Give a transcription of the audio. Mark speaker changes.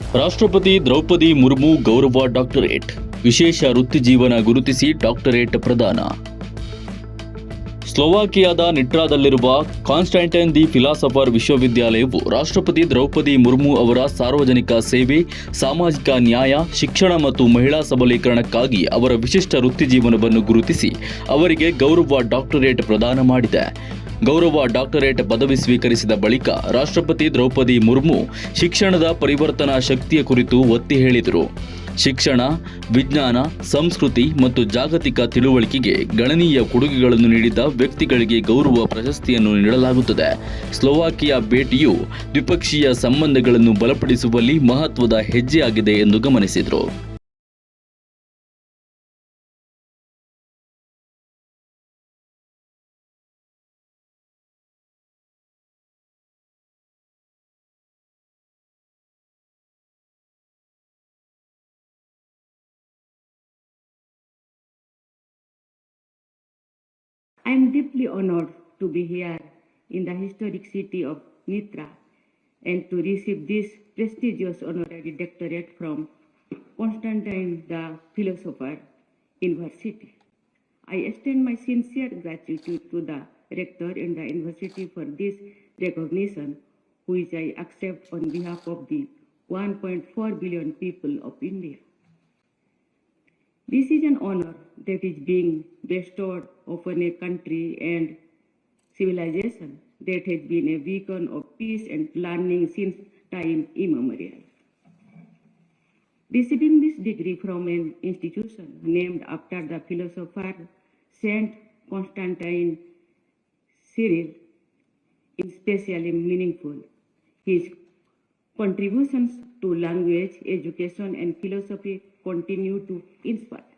Speaker 1: ರಾಷ್ಟ್ರಪತಿ ದ್ರೌಪದಿ ಮುರ್ಮು ಗೌರವ ಡಾಕ್ಟರೇಟ್. ವಿಶೇಷ ವೃತ್ತಿ ಜೀವನ ಗುರುತಿಸಿ ಡಾಕ್ಟರೇಟ್ ಪ್ರದಾನ. ಸ್ಲೋವಾಕಿಯಾದ ನಿಟ್ರಾದಲ್ಲಿರುವ ಕಾನ್ಸ್ಟಾಂಟೈನ್ ದಿ ಫಿಲಾಸಫರ್ ವಿಶ್ವವಿದ್ಯಾಲಯವು ರಾಷ್ಟ್ರಪತಿ ದ್ರೌಪದಿ ಮುರ್ಮು ಅವರ ಸಾರ್ವಜನಿಕ ಸೇವೆ, ಸಾಮಾಜಿಕ ನ್ಯಾಯ, ಶಿಕ್ಷಣ ಮತ್ತು ಮಹಿಳಾ ಸಬಲೀಕರಣಕ್ಕಾಗಿ ಅವರ ವಿಶಿಷ್ಟ ವೃತ್ತಿ ಜೀವನವನ್ನು ಗುರುತಿಸಿ ಅವರಿಗೆ ಗೌರವ ಡಾಕ್ಟರೇಟ್ ಪ್ರದಾನ ಮಾಡಿದೆ. ಗೌರವ ಡಾಕ್ಟರೇಟ್ ಪದವಿ ಸ್ವೀಕರಿಸಿದ ಬಳಿಕ ರಾಷ್ಟ್ರಪತಿ ದ್ರೌಪದಿ ಮುರ್ಮು ಶಿಕ್ಷಣದ ಪರಿವರ್ತನಾ ಶಕ್ತಿಯ ಕುರಿತು ಒತ್ತಿ ಹೇಳಿದರು. ಶಿಕ್ಷಣ, ವಿಜ್ಞಾನ, ಸಂಸ್ಕೃತಿ ಮತ್ತು ಜಾಗತಿಕ ತಿಳುವಳಿಕೆಗೆ ಗಣನೀಯ ಕೊಡುಗೆಗಳನ್ನು ನೀಡಿದ ವ್ಯಕ್ತಿಗಳಿಗೆ ಗೌರವ ಪ್ರಶಸ್ತಿಯನ್ನು ನೀಡಲಾಗುತ್ತದೆ. ಸ್ಲೋವಾಕಿಯಾ ಭೇಟಿಯು ದ್ವಿಪಕ್ಷೀಯ ಸಂಬಂಧಗಳನ್ನು ಬಲಪಡಿಸುವಲ್ಲಿ ಮಹತ್ವದ ಹೆಜ್ಜೆಯಾಗಿದೆ ಎಂದು ಗಮನಿಸಿದರು.
Speaker 2: I am deeply honored to be here in the historic city of Nitra and to receive this prestigious honorary doctorate from Constantine the Philosopher University. I extend my sincere gratitude to the rector and the university for this recognition, which I accept on behalf of the 1.4 billion people of India. This is an honor that is being bestowed upon a country and civilization that has been a beacon of peace and learning since time immemorial. Receiving this degree from an institution named after the philosopher Saint Constantine Cyril is especially meaningful. His contributions to language, education, and philosophy continue to inspire.